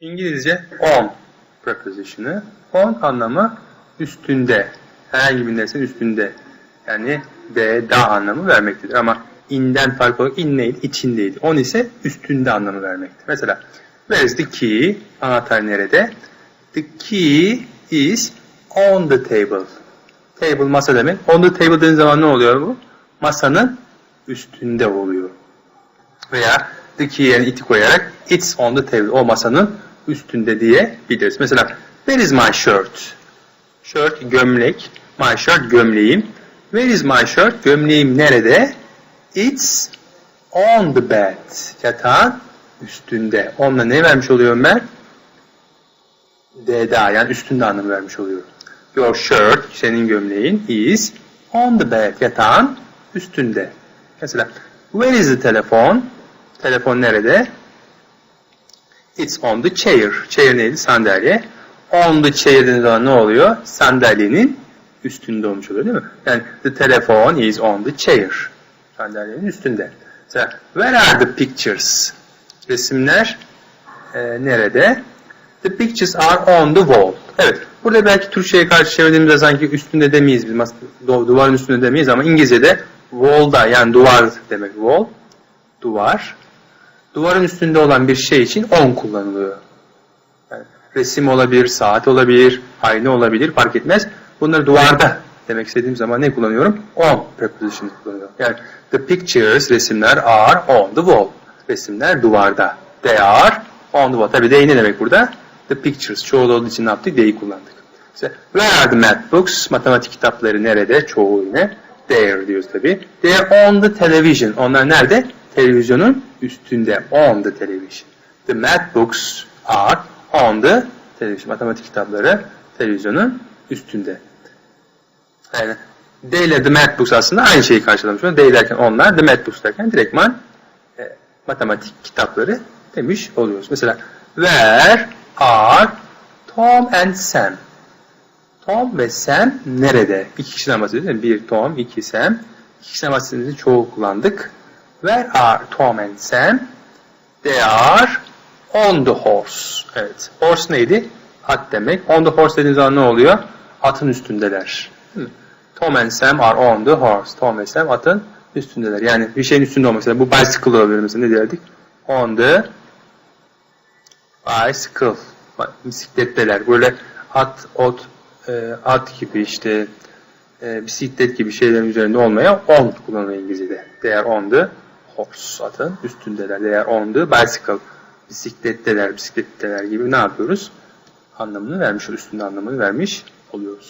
İngilizce on preposition'ı. On anlamı üstünde. Herhangi bir nesnenin üstünde. Yani de, da anlamı vermektedir. Ama inden farklı olarak in neydi? İçindeydi. On ise üstünde anlamı vermektir. Mesela where is the key? Anahtar nerede? The key is on the table. Table masa demek. On the table dediğin zaman ne oluyor bu? Masanın üstünde oluyor. Veya the key yerine iti koyarak it's on the table. O masanın üstünde diye biliriz. Mesela where is my shirt? Shirt gömlek. My shirt gömleğim. Where is my shirt? Gömleğim nerede? It's on the bed. Yatağın üstünde. Onunla ne vermiş oluyorum ben? D'da yani üstünde anlamı vermiş oluyorum. Your shirt, senin gömleğin is on the bed. Yatağın üstünde. Mesela where is the telephone? Telefon nerede? It's on the chair. Chair neydi? Sandalye. On the chair dediğiniz zaman ne oluyor? Sandalyenin üstünde olmuş oluyor değil mi? Yani the telephone is on the chair. Sandalyenin üstünde. Mesela where are the pictures? Resimler e, nerede? The pictures are on the wall. Evet. Burada belki Türkçe'ye karşı çevirdiğimizde sanki üstünde demeyiz. Biz duvarın üstünde demeyiz ama İngilizce'de wall'da yani duvar demek wall. Duvar. Duvarın üstünde olan bir şey için on kullanılıyor. Yani resim olabilir, saat olabilir, ayna olabilir fark etmez. Bunları duvarda demek istediğim zaman ne kullanıyorum? On preposition kullanıyorum. Yani the pictures, resimler are on the wall. Resimler duvarda. They are on the wall. Tabii they ne demek burada? The pictures. Çoğul olduğu için ne yaptık? They'i kullandık. İşte, where are the math books? Matematik kitapları nerede? Çoğu yine. There diyoruz tabii. They are on the television. Onlar nerede? Televizyonun üstünde. On the television. The math books are on the television. Matematik kitapları televizyonun üstünde. Yani they ile the math books aslında aynı şeyi karşılamış. They derken onlar, the math books derken direktman e, matematik kitapları demiş oluyoruz. Mesela where are Tom and Sam? Tom ve Sam nerede? İki kişiden bahsediyoruz? Bir Tom, iki Sam. İki kişiden bahsettiğimizde çoğu kullandık. Where are Tom and Sam? They are on the horse. Evet. Horse neydi? At demek. On the horse dediğiniz zaman ne oluyor? Atın üstündeler. Tom and Sam are on the horse. Tom ve Sam atın üstündeler. Yani bir şeyin üstünde mesela. Bu bicycle olabilir mesela. Ne derdik? On the bicycle. Bisikletteler. Böyle at, ot, e, at gibi işte e, bisiklet gibi şeylerin üzerinde olmaya on kullanılıyor İngilizce'de. They are on the horse. Atın üstündeler. Are on the bicycle. Bisikletteler, bisikletteler gibi ne yapıyoruz? Anlamını vermiş, üstünde anlamını vermiş oluyoruz.